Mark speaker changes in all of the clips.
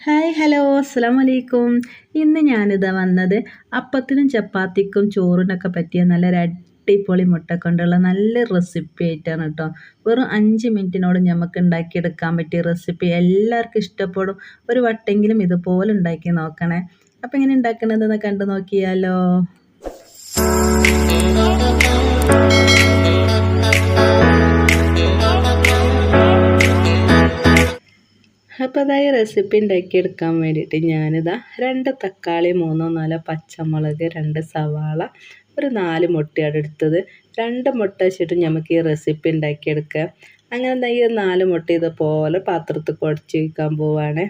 Speaker 1: Hi hello അസ്സാം വലൈക്കും ഇന്ന് ഞാനിതാ വന്നത് അപ്പത്തിനും ചപ്പാത്തിക്കും ചോറിനൊക്കെ പറ്റിയ നല്ല അടിപൊളി മുട്ട കൊണ്ടുള്ള നല്ല റെസിപ്പി ആയിട്ടാണ് കേട്ടോ. വെറും അഞ്ച് മിനിറ്റിനോട് നമുക്ക് ഉണ്ടാക്കിയെടുക്കാൻ പറ്റിയ റെസിപ്പി എല്ലാവർക്കും ഇഷ്ടപ്പെടും. ഒരു വട്ടെങ്കിലും ഇതുപോലെ ഉണ്ടാക്കി നോക്കണേ. അപ്പം എങ്ങനെ ഉണ്ടാക്കണതെന്ന് കണ്ടു നോക്കിയാലോ. അപ്പോൾ അതായത് റെസിപ്പി ഉണ്ടാക്കിയെടുക്കാൻ വേണ്ടിയിട്ട് ഞാനിതാ രണ്ട് തക്കാളി മൂന്നോ നാലോ പച്ചമുളക് രണ്ട് സവാള ഒരു നാല് മുട്ടയാണ് എടുത്തത്. രണ്ട് മുട്ട വെച്ചിട്ട് നമുക്ക് ഈ റെസിപ്പി ഉണ്ടാക്കിയെടുക്കാം അങ്ങനെ എന്താ ഈ നാല് മുട്ട ഇതുപോലെ പാത്രത്തിൽ കുഴച്ച് വയ്ക്കാൻ പോവാണ്.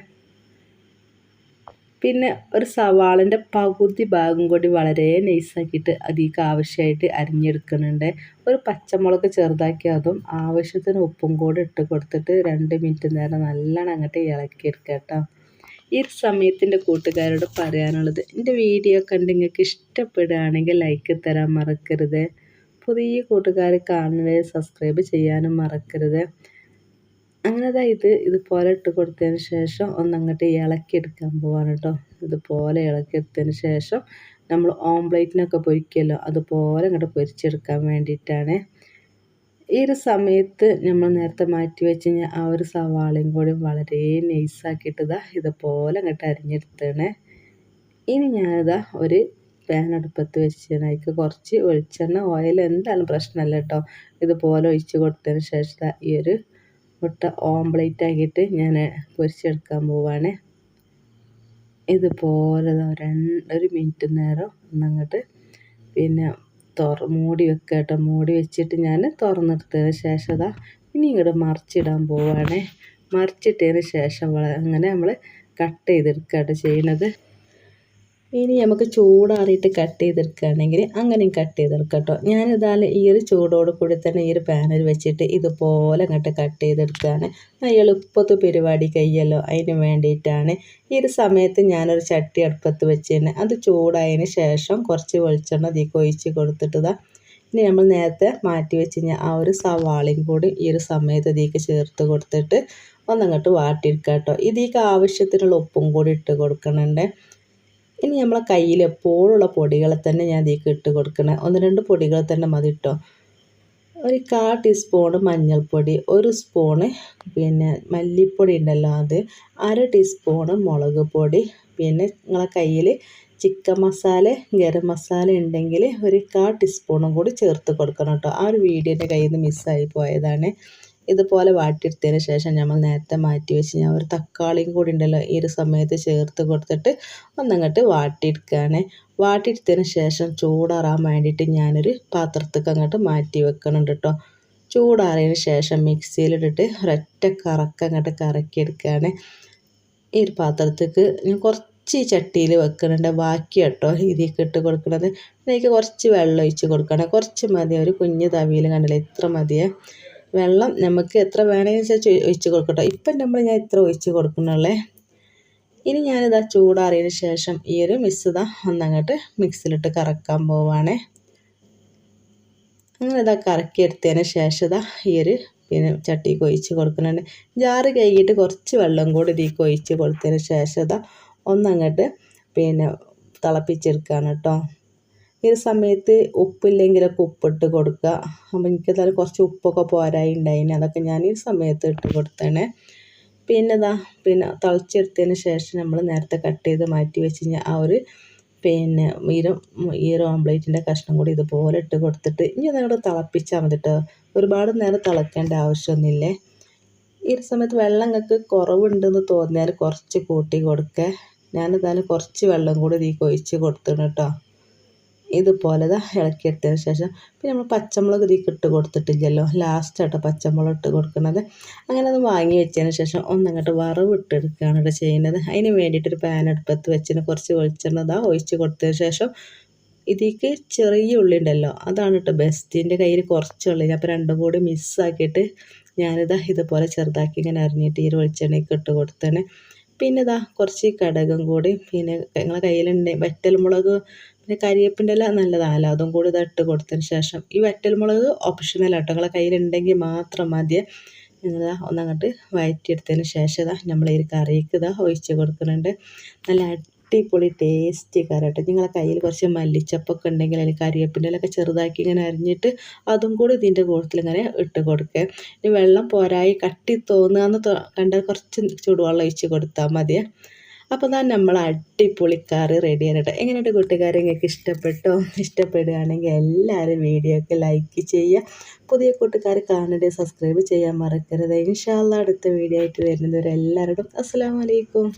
Speaker 1: പിന്നെ ഒരു സവാളിന്റെ പകുതി ഭാഗം കൂടി വളരെ നൈസാക്കിയിട്ട് അതിലേക്ക് ആവശ്യമായിട്ട് അരിഞ്ഞെടുക്കുന്നുണ്ട്. ഒരു പച്ചമുളക് ചെറുതാക്കി അതും ആവശ്യത്തിന് ഉപ്പും കൂടി ഇട്ട് കൊടുത്തിട്ട് രണ്ട് മിനിറ്റ് നേരം നല്ലോണം അങ്ങോട്ട് ഇളക്കിയെടുക്കുക കേട്ടോ. ഈ ഒരു സമയത്തിന്റെ കൂട്ടുകാരോട് പറയാനുള്ളത് എന്റെ വീഡിയോ കണ്ട് നിങ്ങൾക്ക് ഇഷ്ടപ്പെടുകയാണെങ്കിൽ ലൈക്ക് തരാൻ മറക്കരുത്. പുതിയ കൂട്ടുകാർ കാണുന്നത് സബ്സ്ക്രൈബ് ചെയ്യാനും മറക്കരുത്. അങ്ങനെ അതാ ഇത് ഇതുപോലെ ഇട്ട് കൊടുത്തതിന് ശേഷം ഒന്നങ്ങോട്ട് ഇളക്കിയെടുക്കാൻ പോവാണ് കേട്ടോ ഇതുപോലെ ഇളക്കി എടുത്തതിന് ശേഷം നമ്മൾ ഓംപ്ലേറ്റിനൊക്കെ പൊരിക്കുമല്ലോ അതുപോലെ അങ്ങോട്ട് പൊരിച്ചെടുക്കാൻ വേണ്ടിയിട്ടാണ്. ഈ ഒരു സമയത്ത് നമ്മൾ നേരത്തെ മാറ്റി വെച്ച് കഴിഞ്ഞാൽ ആ ഒരു സവാളയും കൂടി വളരെ നൈസാക്കിയിട്ടതാ ഇതുപോലെ അങ്ങോട്ട് അരിഞ്ഞെടുത്താണ്. ഇനി ഞാനിതാ ഒരു പാൻ അടുപ്പത്ത് വെച്ച് അതിലേക്ക് കുറച്ച് വെളിച്ചെണ്ണ ഓയിൽ എന്തായാലും പ്രശ്നമല്ല കേട്ടോ ഇതുപോലെ ഒഴിച്ച് കൊടുത്തതിന് ശേഷം ഈ ഒരു മുട്ട ഓംപ്ലേറ്റ് ആക്കിയിട്ട് ഞാൻ പൊരിച്ചെടുക്കാൻ പോവാണ്. ഇതുപോലെ രണ്ട് ഒരു മിനിറ്റ് നേരം ഒന്നങ്ങോട്ട് പിന്നെ തുറ മൂടി വെക്കുക കേട്ടോ മൂടി വെച്ചിട്ട് ഞാൻ തുറന്നെടുത്തതിന് ശേഷം അതാ ഇനി ഇങ്ങോട്ട് മറിച്ചിടാൻ പോവാണ്. മറിച്ചിട്ടതിന് ശേഷം അങ്ങനെ നമ്മൾ കട്ട് ചെയ്തെടുക്കുക കേട്ടോ ചെയ്യുന്നത് ഇനി നമുക്ക് ചൂടാറിയിട്ട് കട്ട് ചെയ്തെടുക്കുകയാണെങ്കിൽ അങ്ങനെയും കട്ട് ചെയ്തെടുക്കാം കേട്ടോ ഞാനിതാൽ ഈ ഒരു ചൂടോട് കൂടി തന്നെ ഈ ഒരു പാനിൽ വെച്ചിട്ട് ഇതുപോലെ അങ്ങോട്ട് കട്ട് ചെയ്തെടുക്കുകയാണ്. എളുപ്പത്ത് പരിപാടി കയ്യല്ലോ അതിന് വേണ്ടിയിട്ടാണ് ഈ ഒരു സമയത്ത് ഞാനൊരു ചട്ടി അടുപ്പത്ത് വെച്ച് തന്നെ അത് ചൂടായതിന് ശേഷം കുറച്ച് വെളിച്ചെണ്ണ തീ കൊഴിച്ച് കൊടുത്തിട്ടതാ ഇനി നമ്മൾ നേരത്തെ മാറ്റി വെച്ച് കഴിഞ്ഞാൽ ആ ഒരു സവാളയും കൂടി ഈ ഒരു സമയത്ത് ഇതിലേക്ക് ചേർത്ത് കൊടുത്തിട്ട് ഒന്നങ്ങോട്ട് വാട്ടിയെടുക്കാം കേട്ടോ ഇതിലേക്ക് ആവശ്യത്തിനുള്ള ഉപ്പും കൂടി ഇട്ട് കൊടുക്കണുണ്ട് ഇനി നമ്മളെ കയ്യിൽ എപ്പോഴുള്ള പൊടികളെ തന്നെ ഞാൻ ഇതിലേക്ക് ഇട്ട് കൊടുക്കണം. ഒന്ന് രണ്ട് പൊടികൾ തന്നെ മതി കേട്ടോ ഒരു കാ ടീസ്പൂണ് മഞ്ഞൾപ്പൊടി ഒരു സ്പൂണ് പിന്നെ മല്ലിപ്പൊടി ഉണ്ടല്ലോ അത് അര ടീസ്പൂണ് മുളക് പൊടി പിന്നെ നിങ്ങളെ കയ്യിൽ ചിക്കൻ മസാല ഗരം മസാല ഉണ്ടെങ്കിൽ ഒരു കാ ടീസ്പൂണും കൂടി ചേർത്ത് കൊടുക്കണം കേട്ടോ ആ ഒരു വീഡിയോന്റെ കയ്യിൽ നിന്ന് മിസ്സായി പോയതാണ്. ഇതുപോലെ വാട്ടിയെടുത്തതിന് ശേഷം നമ്മൾ നേരത്തെ മാറ്റി വെച്ച് ഞാൻ ഒരു തക്കാളിയും കൂടി ഉണ്ടല്ലോ ഈ ഒരു സമയത്ത് ചേർത്ത് കൊടുത്തിട്ട് ഒന്നങ്ങോട്ട് വാട്ടിയെടുക്കുകയാണ്. വാട്ടിയെടുത്തതിന് ശേഷം ചൂടാറാൻ വേണ്ടിയിട്ട് ഞാനൊരു പാത്രത്തേക്ക് അങ്ങോട്ട് മാറ്റി വെക്കണുണ്ട് കേട്ടോ ചൂടാറിയതിന് ശേഷം മിക്സിയിലിട്ടിട്ട് ഒരൊറ്റ കറക്ക അങ്ങോട്ട് കറക്കിയെടുക്കുകയാണ്. ഈ ഒരു പാത്രത്തേക്ക് ഞാൻ കുറച്ച് ചട്ടിയിൽ വെക്കുന്നുണ്ട് ബാക്കി കേട്ടോ ഇതിലേക്ക് ഇട്ട് കൊടുക്കുന്നത് ഇതിലേക്ക് കുറച്ച് വെള്ളം ഒഴിച്ച് കൊടുക്കണം. കുറച്ച് മതി. ഒരു കുഞ്ഞ് തവിയിൽ കണ്ടില്ല? ഇത്ര മതിയേ. വെള്ളം നമുക്ക് എത്ര വേണമെന്ന് വെച്ചാൽ ഒഴിച്ച് കൊടുക്കട്ടോ. ഇപ്പം നമ്മൾ ഞാൻ ഇത്ര ഒഴിച്ച് കൊടുക്കുന്നുള്ളേ. ഇനി ഞാനിതാ ചൂടാറിയതിന് ശേഷം ഈ ഒരു മിക്സ് ഇതാ ഒന്നങ്ങോട്ട് മിക്സിലിട്ട് കറക്കാൻ പോവാണേ. അങ്ങനെ ഇതാ കറക്കിയെടുത്തതിന് ശേഷം ഇതാ ഈ ഒരു പിന്നെ ചട്ടിക്ക് ഒഴിച്ച് കൊടുക്കുന്നുണ്ട്. ജാറ് കഴുകിയിട്ട് കുറച്ച് വെള്ളം കൂടി ഇതിലേക്ക് ഒഴിച്ച് കൊടുത്തതിന് ശേഷം ഇതാ ഒന്നങ്ങോട്ട് പിന്നെ തിളപ്പിച്ചെടുക്കുകയാണ് കേട്ടോ. ഈ സമയത്ത് ഉപ്പില്ലെങ്കിലൊക്കെ ഉപ്പിട്ട് കൊടുക്കുക. അപ്പോൾ എനിക്കതായാലും കുറച്ച് ഉപ്പൊക്കെ പോരായി ഉണ്ടായിന്. അതൊക്കെ ഞാൻ ഈ സമയത്ത് ഇട്ട് കൊടുത്തേനെ പിന്നെ ഇതാ പിന്നെ തിളച്ചെടുത്തതിന് ശേഷം നമ്മൾ നേരത്തെ കട്ട് ചെയ്ത് മാറ്റി വെച്ച് കഴിഞ്ഞാൽ ആ ഒരു പിന്നെ ഈരം ഈ ഒരു ഓംപ്ലേറ്റിന്റെ കഷ്ണം കൂടി ഇതുപോലെ ഇട്ട് കൊടുത്തിട്ട് ഇനി നിങ്ങളുടെ തിളപ്പിച്ചാൽ മതി കേട്ടോ ഒരുപാട് നേരം തിളക്കേണ്ട ആവശ്യമൊന്നുമില്ലേ? ഈ ഒരു സമയത്ത് വെള്ളം നിങ്ങൾക്ക് കുറവുണ്ടെന്ന് തോന്നിയാൽ കുറച്ച് കൂട്ടി കൊടുക്കുക ഞാനിതായാലും കുറച്ച് വെള്ളം കൂടി ഇതിൽ ഒഴിച്ച് കൊടുത്തിട്ടുണ്ട് കേട്ടോ ഇതുപോലെ ഇളക്കിയെടുത്തതിന് ശേഷം പിന്നെ നമ്മൾ പച്ചമുളക് ഇതിലേക്ക് ഇട്ട് കൊടുത്തിട്ടില്ലല്ലോ. ലാസ്റ്റായിട്ട് പച്ചമുളക് ഇട്ട് കൊടുക്കുന്നത്. അങ്ങനെ അത് വാങ്ങി വെച്ചതിന് ശേഷം ഒന്നങ്ങോട്ട് വറവ് ഇട്ടെടുക്കുകയാണ് ഇവിടെ ചെയ്യുന്നത്. അതിന് വേണ്ടിയിട്ടൊരു പാൻ അടുപ്പത്ത് വെച്ചിന് കുറച്ച് വെളിച്ചെണ്ണ ഇതാ ഒഴിച്ച് കൊടുത്തതിന് ശേഷം ഇതിലേക്ക് ചെറിയ ഉള്ളി ഉണ്ടല്ലോ അതാണ് കേട്ടോ ബെസ്റ്റിന്റെ കയ്യിൽ കുറച്ച് ഉള്ളി അപ്പോൾ രണ്ടും കൂടി മിസ്സാക്കിയിട്ട് ഞാനിതാ ഇതുപോലെ ചെറുതാക്കി ഇങ്ങനെ അരിഞ്ഞിട്ട് ഈ വെളിച്ചെണ്ണയ്ക്ക് ഇട്ട് കൊടുത്തേനെ പിന്നെ ഇതാ കുറച്ച് കടകം കൂടി പിന്നെ നിങ്ങളെ വറ്റൽ വറ്റൽമുളക് പിന്നെ കരിയേപ്പിന്റെ ഇല നല്ലതാണല്ലോ അതും കൂടി ഇട്ട് കൊടുത്തതിന് ശേഷം ഈ വറ്റൽമുളക് ഓപ്ഷണൽ ആട്ടോ. നിങ്ങളെ കയ്യിലുണ്ടെങ്കിൽ മാത്രം മതി. ഇതാ ഒന്നങ്ങോട്ട് വഴറ്റിയെടുത്തതിന് ശേഷം ഇതാ നമ്മൾ ഈ കറിക്ക് ഇതാ ഒഴിച്ച് കൊടുക്കുന്നുണ്ട്. നല്ല അടിപൊളി ടേസ്റ്റി കറി കേട്ടോ നിങ്ങളെ കയ്യിൽ കുറച്ച് മല്ലിച്ചപ്പൊക്കെ ഉണ്ടെങ്കിൽ അല്ലെങ്കിൽ കരിവേപ്പിന്റെ ഇലയൊക്കെ ചെറുതാക്കി ഇങ്ങനെ അരിഞ്ഞിട്ട് അതും കൂടി ഇതിന്റെ കൂട്ടത്തിൽ ഇങ്ങനെ ഇട്ട് കൊടുക്കുക ഇനി വെള്ളം പോരായി കട്ടി തോന്നുകയെന്ന് കണ്ടാൽ കുറച്ച് ചൂടുവെള്ളം ഒഴിച്ച് കൊടുത്താൽ മതിയേ അപ്പോൾ തന്നെ നമ്മൾ അടിപൊളി കറി റെഡി ആയിട്ട് എങ്ങനെയുണ്ട് കൂട്ടുകാരെ? നിങ്ങൾക്ക് ഇഷ്ടപ്പെട്ടോ? ഇഷ്ടപ്പെടുകയാണെങ്കിൽ എല്ലാവരും വീഡിയോക്ക് ലൈക്ക് ചെയ്യുക. പുതിയ കൂട്ടുകാർ കാണണ്ടേ സബ്സ്ക്രൈബ് ചെയ്യാൻ മറക്കരുത്. ഇൻഷാല്ല അടുത്ത വീഡിയോ ആയിട്ട് വരുന്നവരെല്ലാവരോടും അസ്സാം വലൈക്കും